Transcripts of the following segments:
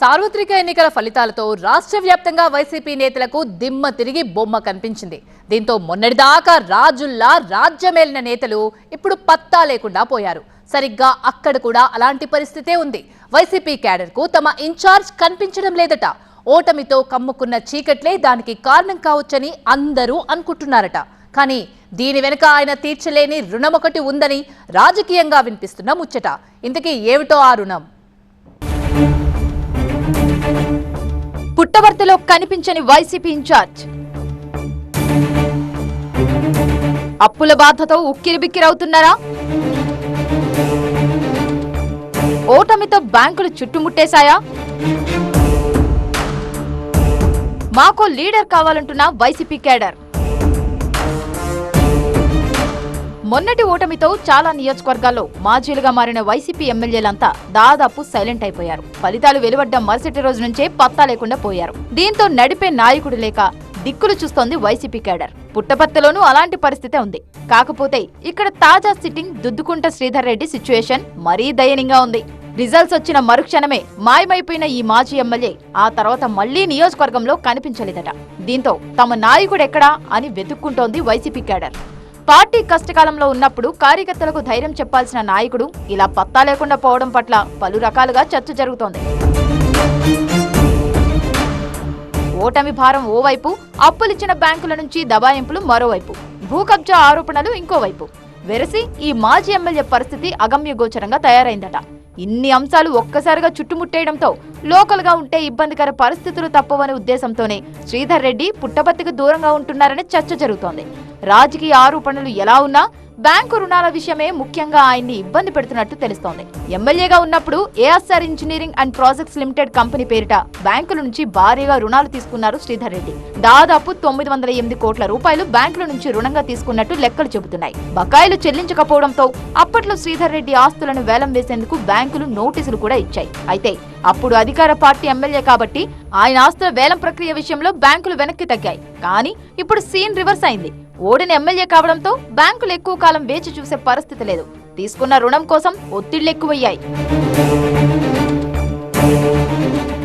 సార్వత్రిక ఎన్నికల ఫలితాలతో రాష్ట్ర వ్యాప్తంగా వైసీపీ నేతలకు దిమ్మ తిరిగి బొమ్మ కనిపించింది. దీంతో మొన్నటిదాకా రాజుల్లా రాజ్యమేలిన నేతలు ఇప్పుడు పత్తా లేకుండా పోయారు. సరిగ్గా అక్కడ కూడా అలాంటి పరిస్థితే ఉంది. వైసీపీ క్యాడర్కు తమ ఇన్ఛార్జ్ కనిపించడం లేదట. ఓటమితో కమ్ముకున్న చీకట్లే దానికి కారణం కావచ్చని అందరూ అనుకుంటున్నారట. కానీ దీని వెనుక ఆయన తీర్చలేని రుణం ఒకటి ఉందని రాజకీయంగా వినిపిస్తున్న ముచ్చట. ఇంతకీ ఏమిటో ఆ రుణం? పుట్టవర్తిలో కనిపించని వైసీపీ ఇన్ఛార్జ్. అప్పుల బాధతో ఉక్కిరిబిక్కిరవుతున్నారా? ఓటమితో బ్యాంకులు చుట్టుముట్టేశాయా? మాకో లీడర్ కావాలంటున్న వైసీపీ కేడర్. మొన్నటి ఓటమితో చాలా నియోజకవర్గాల్లో మాజీలుగా మారిన వైసీపీ ఎమ్మెల్యేలంతా దాదాపు సైలెంట్ అయిపోయారు. ఫలితాలు వెలువడ్డ మరుసటి రోజు నుంచే పత్తా లేకుండా పోయారు. దీంతో నడిపే నాయకుడు లేక దిక్కులు చూస్తోంది వైసీపీ కేడర్. పుట్టపర్తిలోనూ అలాంటి పరిస్థితే ఉంది. కాకపోతే ఇక్కడ తాజా సిట్టింగ్ దుద్దుకుంట శ్రీధర్ రెడ్డి సిచ్యుయేషన్ మరీ దయనీయంగా ఉంది. రిజల్ట్స్ వచ్చిన మరుక్షణమే మాయమైపోయిన ఈ మాజీ ఎమ్మెల్యే ఆ తర్వాత మళ్ళీ నియోజకవర్గంలో కనిపించలేదట. దీంతో తమ నాయకుడెక్కడా అని వెతుక్కుంటోంది వైసీపీ కేడర్. పార్టీ కష్టకాలంలో ఉన్నప్పుడు కార్యకర్తలకు ధైర్యం చెప్పాల్సిన నాయకుడు ఇలా పత్తా లేకుండా పోవడం పట్ల పలు రకాలుగా చర్చ జరుగుతోంది. ఓటమి భారం ఓవైపు అప్పులిచ్చిన బ్యాంకుల నుంచి దబాయింపులు మరోవైపు భూ కబ్జా ఆరోపణలు ఇంకోవైపు. వెరసి ఈ మాజీ ఎమ్మెల్యే పరిస్థితి అగమ్యగోచరంగా తయారైందట. ఇన్ని అంశాలు ఒక్కసారిగా చుట్టుముట్టేయడంతో లోకల్గా ఉంటే ఇబ్బందికర పరిస్థితులు తప్పవనే ఉద్దేశంతోనే శ్రీధర్ రెడ్డి పుట్టపర్తికి దూరంగా ఉంటున్నారనే చర్చ జరుగుతోంది. రాజకీయ ఆరోపణలు ఎలా ఉన్నా బ్యాంకు రుణాల విషయమే ముఖ్యంగా ఆయన్ని ఇబ్బంది పెడుతున్నట్టు తెలుస్తోంది. ఎమ్మెల్యేగా ఉన్నప్పుడు ASR engineering and projects limited company పేరిట బ్యాంకుల నుంచి భారీగా రుణాలు తీసుకున్నారు శ్రీధర్ రెడ్డి. దాదాపు తొమ్మిది వందల ఎనిమిది కోట్ల రూపాయలు బ్యాంకుల నుంచి రుణంగా తీసుకున్నట్టు లెక్కలు చెబుతున్నాయి. బకాయిలు చెల్లించకపోవడంతో అప్పట్లో శ్రీధర్ రెడ్డి ఆస్తులను వేలం వేసేందుకు బ్యాంకులు నోటీసులు కూడా ఇచ్చాయి. అయితే అప్పుడు అధికార పార్టీ ఎమ్మెల్యే కాబట్టి ఆయన ఆస్తుల వేలం ప్రక్రియ విషయంలో బ్యాంకులు వెనక్కి తగ్గాయి. కానీ ఇప్పుడు సీన్ రివర్స్ అయింది. ఓడిన ఎమ్మెల్యే కావడంతో బ్యాంకులు ఎక్కువ కాలం వేచి చూసే పరిస్థితి లేదు. తీసుకున్న రుణం కోసం ఒత్తిళ్ళు ఎక్కువయ్యాయి.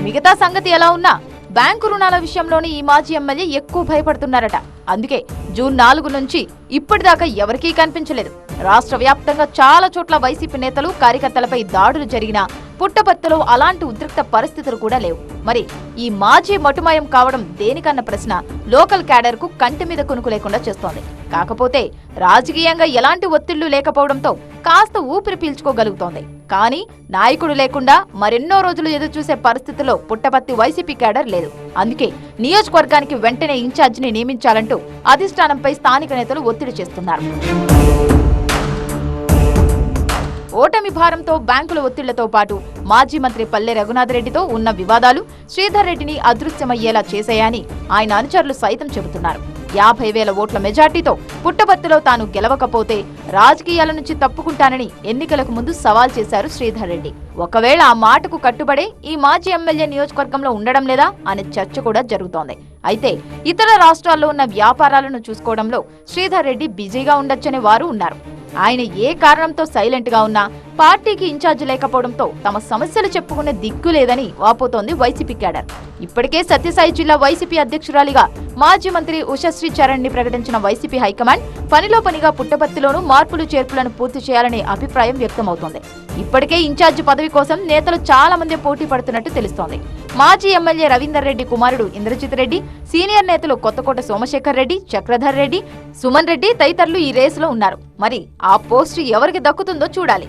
మిగతా సంగతి ఎలా ఉన్నా బ్యాంకు రుణాల విషయంలోనే ఈ మాజీ ఎమ్మెల్యే ఎక్కువ భయపడుతున్నారట. అందుకే జూన్ నాలుగు నుంచి ఇప్పటిదాకా ఎవరికీ కనిపించలేదు. రాష్ట్ర వ్యాప్తంగా చాలా చోట్ల వైసీపీ నేతలు కార్యకర్తలపై దాడులు జరిగినా పుట్టపర్తిలో అలాంటి ఉద్రిక్త పరిస్థితులు కూడా లేవు. మరి ఈ మాజీ మటుమాయం కావడం దేనికన్న ప్రశ్న లోకల్ క్యాడర్కు కంటి మీద కొనుకు లేకుండా చేస్తోంది. కాకపోతే రాజకీయంగా ఎలాంటి ఒత్తిళ్ళు లేకపోవడంతో కాస్త ఊపిరి పీల్చుకోగలుగుతోంది. కానీ నాయకుడు లేకుండా మరెన్నో రోజులు ఎదురుచూసే పరిస్థితిలో పుట్టపర్తి వైసీపీ క్యాడర్ లేదు. అందుకే నియోజకవర్గానికి వెంటనే ఇన్ఛార్జిని నియమించాలంటూ అధిష్టానంపై స్థానిక నేతలు ఒత్తిడి చేస్తున్నారు. ఓటమి భారంతో బ్యాంకుల ఒత్తిళ్ళతో పాటు మాజీ మంత్రి పల్లె రఘునాథరెడ్డితో ఉన్న వివాదాలు శ్రీధర్ రెడ్డిని అదృశ్యమయ్యేలా చేశాయని ఆయన అనుచరులు సైతం చెబుతున్నారు. యాభై వేల ఓట్ల మెజార్టీతో పుట్టబర్తిలో తాను గెలవకపోతే రాజకీయాల నుంచి తప్పుకుంటానని ఎన్నికలకు ముందు సవాల్ చేశారు శ్రీధర్ రెడ్డి. ఒకవేళ ఆ మాటకు కట్టుబడే ఈ మాజీ ఎమ్మెల్యే నియోజకవర్గంలో ఉండడం లేదా అనే చర్చ కూడా జరుగుతోంది. అయితే ఇతర రాష్ట్రాల్లో ఉన్న వ్యాపారాలను చూసుకోవడంలో శ్రీధర్ రెడ్డి బిజీగా ఉండొచ్చనే వారు ఉన్నారు. ఆయన ఏ కారణంతో సైలెంట్గా ఉన్నా పార్టీకి ఇన్ఛార్జ్ లేకపోవడంతో తమ సమస్యలు చెప్పుకునే దిక్కు లేదని వాపోతోంది వైసీపీ క్యాడర్. ఇప్పటికే సత్యసాయి జిల్లా వైసీపీ అధ్యక్షురాలిగా మాజీ మంత్రి ఉషశ్రీ చరణ్ని ప్రకటించిన వైసీపీ హైకమాండ్ పనిలో పనిగా పుట్టపత్తిలోనూ మార్పులు చేర్పులను పూర్తి చేయాలనే అభిప్రాయం వ్యక్తమవుతోంది. ఇప్పటికే ఇన్ఛార్జ్ పదవి కోసం నేతలు చాలా మంది పోటీ పడుతున్నట్టు తెలుస్తోంది. మాజీ ఎమ్మెల్యే రవీందర్ రెడ్డి కుమారుడు ఇంద్రజిత్ రెడ్డి సీనియర్ నేతలు కొత్తకోట సోమశేఖర్ రెడ్డి చక్రధర్ రెడ్డి సుమన్ రెడ్డి తదితరులు ఈ రేసులో ఉన్నారు. మరి ఆ పోస్టు ఎవరికి దక్కుతుందో చూడాలి.